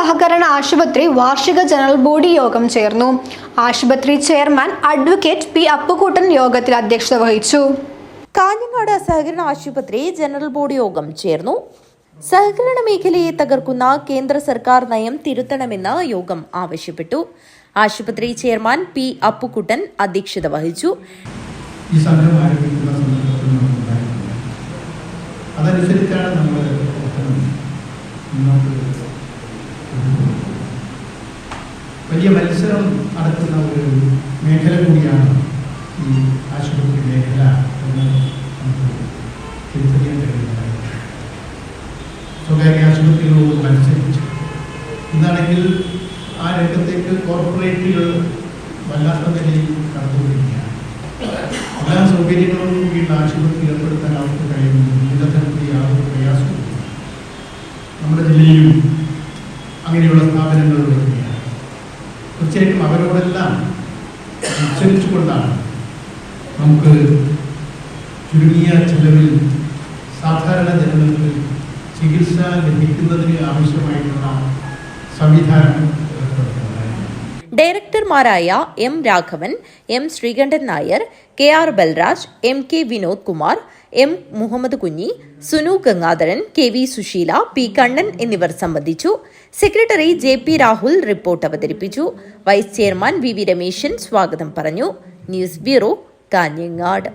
സഹകരണ ആശുപത്രി വാർഷിക ജനറൽ ബോഡി യോഗം ചേർന്നു. ആശുപത്രി ചെയർമാൻ അഡ്വക്കേറ്റ് പി അപ്പുകൂട്ടൻ യോഗത്തിൽ അധ്യക്ഷത വഹിച്ചു. കാഞ്ഞങ്ങാട് സഹകരണ ആശുപത്രി ജനറൽ ബോഡി യോഗം ചേർന്നു. സഹകരണ മേഖലയെ തകർക്കുന്ന കേന്ദ്ര സർക്കാർ നയം തിരുത്തണമെന്ന് യോഗം ആവശ്യപ്പെട്ടു. ആശുപത്രി ചെയർമാൻ പി അപ്പുക്കുട്ടൻ അധ്യക്ഷത വഹിച്ചു. അതനുസരിച്ചാണ് നമ്മൾ വലിയ മത്സരം നടക്കുന്ന ഒരു മേഖല കൂടിയാണ് ഈ ആശുപത്രി മേഖല എന്ന് നമുക്ക് തിരിച്ചറിയാൻ കഴിയുന്നതായി സ്വകാര്യ ആശുപത്രികളോട് മത്സരിച്ച്. ഇന്നാണെങ്കിൽ ആ രംഗത്തേക്ക് കോർപ്പറേറ്റുകൾ വല്ലാത്ത നിലയിൽ കടന്നുകൊണ്ടിരിക്കുകയാണ് എല്ലാ സൗകര്യങ്ങളും കൂടിയുള്ള ആശുപത്രി ഏർപ്പെടുത്താൻ അവർക്ക് കഴിയുന്നു. മൂലധനത്തിൽ യാതൊരു പ്രയാസവും നമ്മുടെ ജില്ലയിലും അങ്ങനെയുള്ള സ്ഥാപനങ്ങൾ ഉച്ചരിച്ചുകൊണ്ടാണ് നമുക്ക് ചുരുങ്ങിയ ചെലവിൽ സാധാരണ ജനങ്ങൾക്ക് ചികിത്സ ലഭിക്കുന്നതിന് ആവശ്യമായിട്ടുള്ള സംവിധാനം ഏർപ്പെടുത്തുന്നത്. ഡയറക്ടർമാരായ M Raghavan M Sreekantan Nair K R Balraj M K Vinod Kumar M Muhammad Kunhi Sunu Gangadharan K V Susheela P Kannan എന്നിവർ സംബന്ധിച്ചു. Secretary J P Rahul report അവതരിപ്പിച്ചു. Vice chairman V V Rameshan സ്വാഗതം പറഞ്ഞു. News bureau Kanhangad.